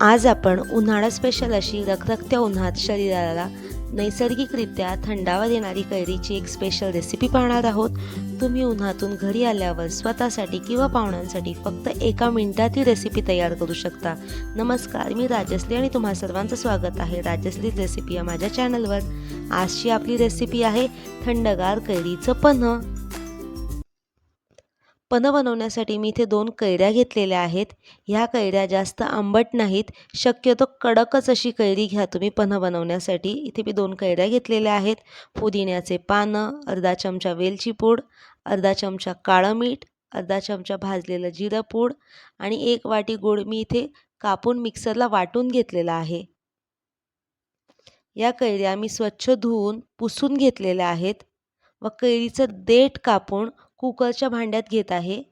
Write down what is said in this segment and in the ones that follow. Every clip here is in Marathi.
आज आपण उन्हाळा स्पेशल अशी रखरखत्या उन्हात शरीराला नैसर्गिकरित्या थंडावा देणारी कैरीची एक स्पेशल रेसिपी पाहणार आहोत. तुम्ही उन्हातून घरी आल्यावर स्वतःसाठी किंवा पाहुण्यांसाठी फक्त एका मिनिटात ही रेसिपी तयार करू शकता. नमस्कार मी राजश्री आणि तुम्हा सर्वांचं स्वागत आहे राजश्री रेसिपी या माझ्या चॅनलवर आजची आपली रेसिपी आहे थंडगार कैरीचं पन्ह. पनं बनवण्यासाठी मी इथे दोन कैऱ्या घेतलेल्या आहेत. ह्या कैऱ्या जास्त आंबट नाहीत. शक्यतो कडकच अशी कैरी घ्या तुम्ही पन्ह बनवण्यासाठी. इथे मी दोन कैऱ्या घेतलेल्या आहेत. पुदिन्याचे पानं अर्धा चमचा वेलची पूड अर्धा चमचा काळं मीठ अर्धा चमचा भाजलेलं जिरं पूड आणि एक वाटी गोड मी इथे कापून मिक्सरला वाटून घेतलेला आहे. या कैऱ्या मी स्वच्छ धुवून पुसून घेतलेल्या आहेत व कैरीचं देठ कापून कुकरच्या भांड्यात घेत आहे.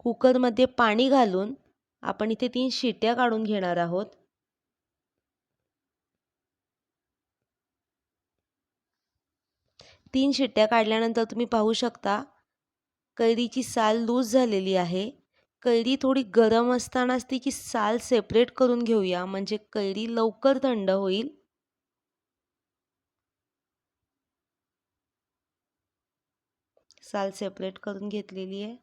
कुकरमध्ये पाणी घालून आपण इथे तीन शिट्या काढून घेणार आहोत. तीन शिट्ट्या काढल्यानंतर तुम्ही पाहू शकता कैरीची साल लूज झालेली आहे. कैरी थोडी गरम असतानाच तिची साल सेपरेट करून घेऊया म्हणजे कैरी लवकर थंड होईल. साल सेपरेट करून घेतलेली आहे.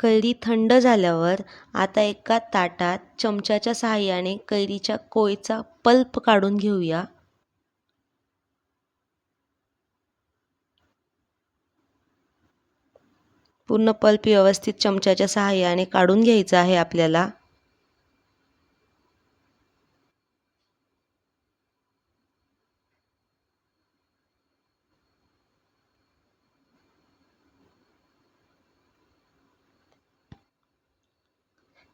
कैरी थंड झाल्यावर आता एका ताटात चमच्याच्या सहाय्याने कैरीच्या कोयचा पल्प काढून घेऊया. पूर्ण पल्प व्यवस्थित चमच्याच्या सहाय्याने काढून घ्यायचा आहे आपल्याला.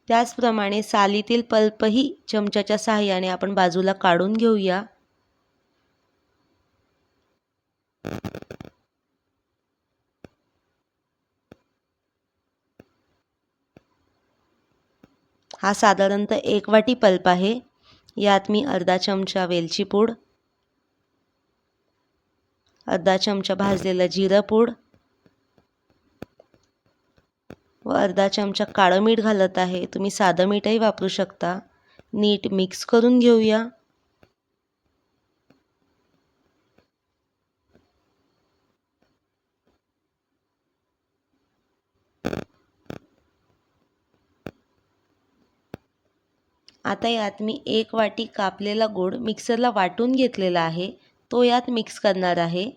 त्याचप्रमाणे सालीतील पल्पही चमच्याच्या सहाय्याने आपण बाजूला काढून घेऊया. हा साधारणतः एक वाटी पल्प आहे. यात मी अर्धा चमचा वेलची पूड अर्धा चमचा भाजलेलं जिरं पूड व अर्धा चमचा काळं मीठ घालत आहे. तुम्ही साधं मीठही वापरू शकता. नीट मिक्स करून घेऊया. आता यात मी एक वाटी कापलेला गोड मिक्सरला वाटून घेतलेला आहे. तो यात मिक्स करणार आहे.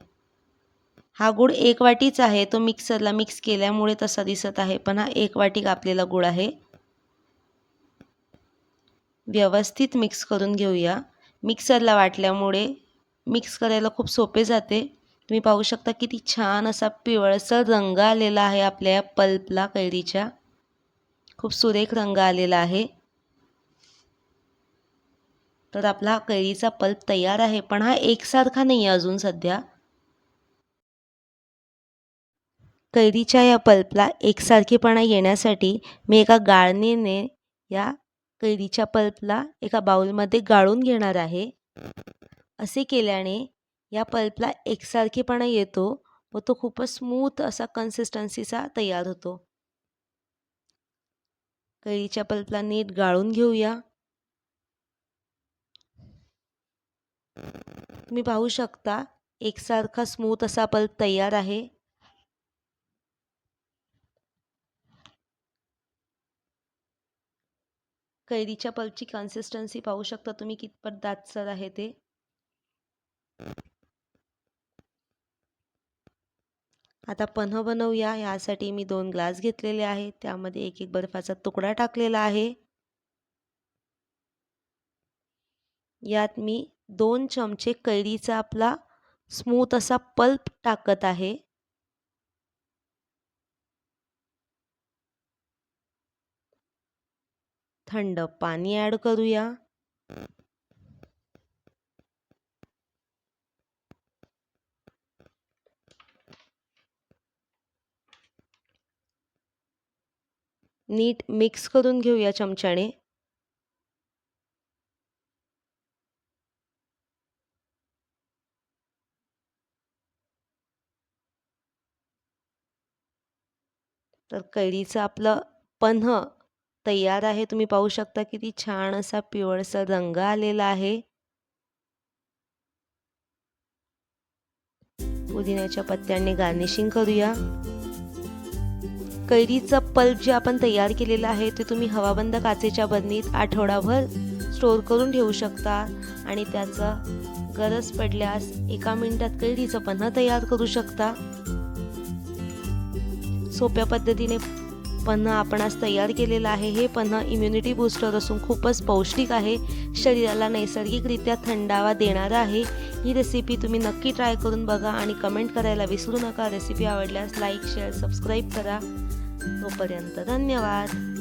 हा गुळ एक वाटीच आहे. तो मिक्सरला मिक्स केल्यामुळे तसा दिसत आहे. पण हा एक वाटी कापलेला गुळ आहे. व्यवस्थित मिक्स करून घेऊया. मिक्सरला वाटल्यामुळे मिक्स करायला खूप सोपे जाते. तुम्ही पाहू शकता किती छान असा पिवळसर रंग आलेला आहे आपल्या पल्पला कैरीच्या. खूप सुरेख रंग आलेला आहे. तर आपला कैरीचा पल्प तयार आहे. पण हा एकसारखा नाही आहे अजून सध्या. कैरीच्या या पल्पला एकसारखेपणा येण्यासाठी मी एका गाळणीने या कैरीच्या पल्पला एका बाउलमध्ये गाळून घेणार आहे. असे केल्याने या पल्पला एकसारखेपणा येतो व तो खूपच स्मूथ असा कन्सिस्टन्सीचा तयार होतो. कैरीच्या पल्पला नीट गाळून घेऊया. तुम्ही पाहू शकता एकसारखा स्मूथ असा पल्प तयार आहे. कैरीच्या पल्पची कन्सिस्टन्सी पाहू शकता तुम्ही कितपत दाटसर आहे ते. आता पन्ह बनवूया. यासाठी मी दोन ग्लास घेतलेले आहे त्यामध्ये एक एक बर्फाचा तुकडा टाकलेला आहे. यात मी दोन चमचे कैरीचा आपला स्मूथ असा पल्प टाकत आहे. थंड पाणी ॲड करूया. नीट मिक्स करून घेऊया चमच्याने. तर कैरीचं आपलं पन्ह तयार आहे? तुम्ही पाहू शकता किती छान असा पिवळसर रंग आलेला आहे. पुदिन्याच्या पत्त्यांनी गार्निशिंग करूया. कैरीचं पल्प जे आपण तयार केलेलं आहे ते तुम्ही हवाबंद काचेच्या बरणीत आठवडाभर स्टोअर करून ठेवू शकता आणि त्याचं गरज पडल्यास एका मिनिटात कैरीचं पन्ह तयार करू शकता. सोप्या पद्धतीने पन्ह आपण आज तयार केलेलं आहे. हे पन्ह इम्युनिटी बूस्टर असून खूपच पौष्टिक आहे. शरीराला नैसर्गिकरित्या थंडावा देणारं आहे. ही रेसिपी तुम्ही नक्की ट्राय करून बघा आणि कमेंट करायला विसरू नका. रेसिपी आवडल्यास लाईक शेअर सबस्क्राईब करा. तोपर्यंत धन्यवाद.